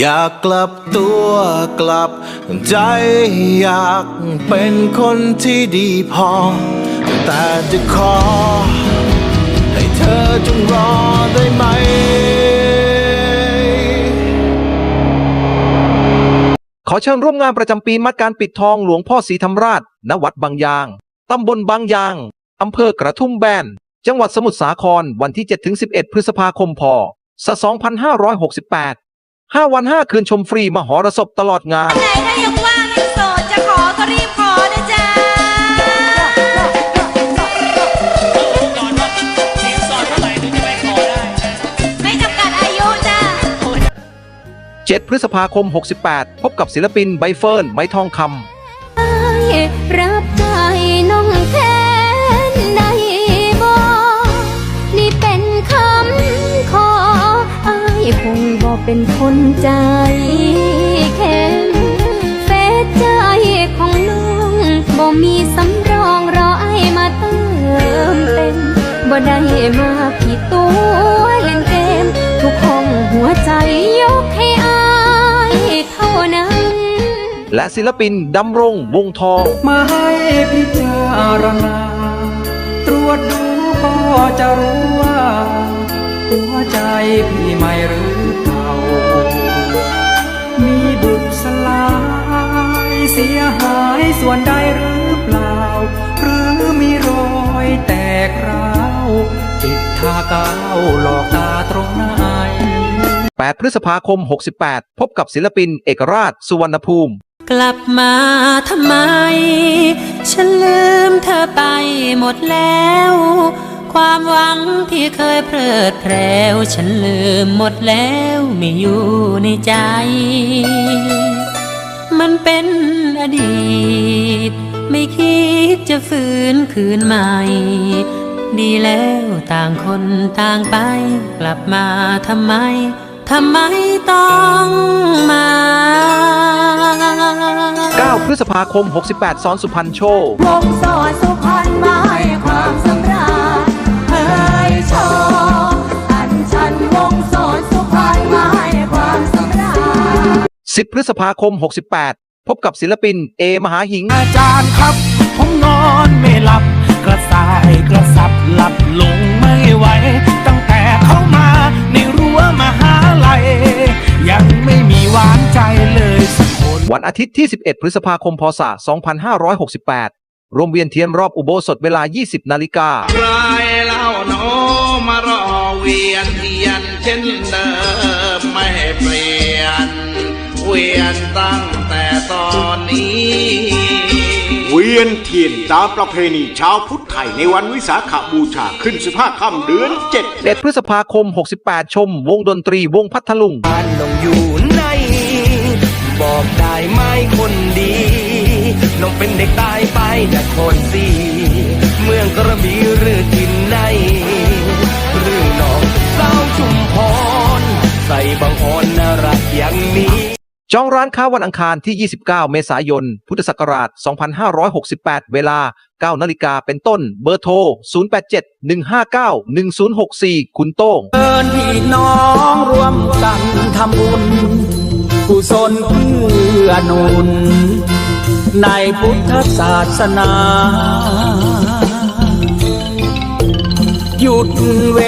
อยากกลับตัวกลับใจ อยากเป็นคนที่ดีพอ แต่จะขอ ให้เธอจงรอได้ไหม ขอเชิญร่วมงานประจำปีมัดการปิดทองหลวงพ่อศรีธรรมราช ณ วัดบางยาง ตำบลบางยาง อำเภอกระทุ่มแบน จังหวัดสมุทรสาคร วันที่ 7-11 พฤษภาคม พศ 2568 5 วัน 5 คืนชมฟรีมหรสพตลอดงาน ไหนถ้ายังว่างยังโสดจะขอก็รีบขอนะจ๊ะ ก่อนว่าสินสอดเท่าไหร่ถึงจะไปขอได้ ไม่จำกัดอายุจ้ะ 7 พฤษภาคม 68 พบกับศิลปินใบเฟิร์นไม้ทองคำรับใเป็นคนใจแข็งเฟซใจของน้องบ่มีสำรองรอไอายมาเติมเต็มบ่ได้มาผิดตัวเล่นเกม ทุกห้องหัวใจยกให้อายเท่านั้น และศิลปินดำรงวงทอง มาให้พิจารณา ตรวจดูก็จะรู้ว่า หัวใจพี่ไม่หรื เสียหายส่วนใดหรือเปล่า หรือมีรอยแตกร้าวจิตทาก้าวหลอกตาตรงไหน8 พฤษภาคม 68 พบกับศิลปินเอกราชสุวรรณภูมิ กลับมาทำไม ฉันลืมเธอไปหมดแล้ว ความหวังที่เคยเพลิดเพลวฉันลืมหมดแล้วไม่อยู่ในใจ มันเป็นอ ดีต ไม่คิดจะฟื้นคืนใหม่ ดีแล้วต่างคนต่างไป กลับมาทำไม ทำไมต้องมา9พฤษภาคม 68 ซ้อนสุพรรณโชว์วงโสดสุพรรณมาให้ความสำราญเฮ้ยโชว์อันฉันวงโสดสุพรรณมาให้ความสำราญ10 พฤษภาคม 68 พบกับศิลปินเอมหาหิง อาจารย์ครับ ผมนอนไม่หลับ กระสายกระสับหลับลงไม่ไหว ตั้งแต่เข้ามาในรั้วมหาลัยยังไม่มีหวานใจเลยสักคน วันอาทิตย์ที่ 11 พฤษภาคมพศ 2568รวมเวียนเทียนรอบอุโบสถเวลา 20 นาฬิกา ใครเล่าหนอมารอเวียนเทียนเช่นเดิมไม่เปลี่ยนเวียนตั้งแต่ตอนนี้ เวียนเทียนตามประเพณีชาวพุทธไทยในวันวิสาขบูชาขึ้น 15 ค่ำเดือน7 1พฤษภาคม 68 ชม วงดนตรีวงพัทลุงบ้านน้องอยู่ไหนบอกได้ไหมคนดีน้องเป็นเด็กตายไปจากโคนสีเมืองกระบี่หรือทินไหนหรือน้องสาวชุมพรใส่บางอ่อนน่ารักอย่างนี้ จองร้านค้าวันอังคารที่ 29 เมษายน พุทธศักราช 2568 เวลา 9 นาฬิกาเป็นต้น เบอร์โทร 087-159-1064 คุณโต้งเดินพี่น้องร่วมกันทำบุญ กุศลเพื่อหนุน ในพุทธศาสนา หยุดเว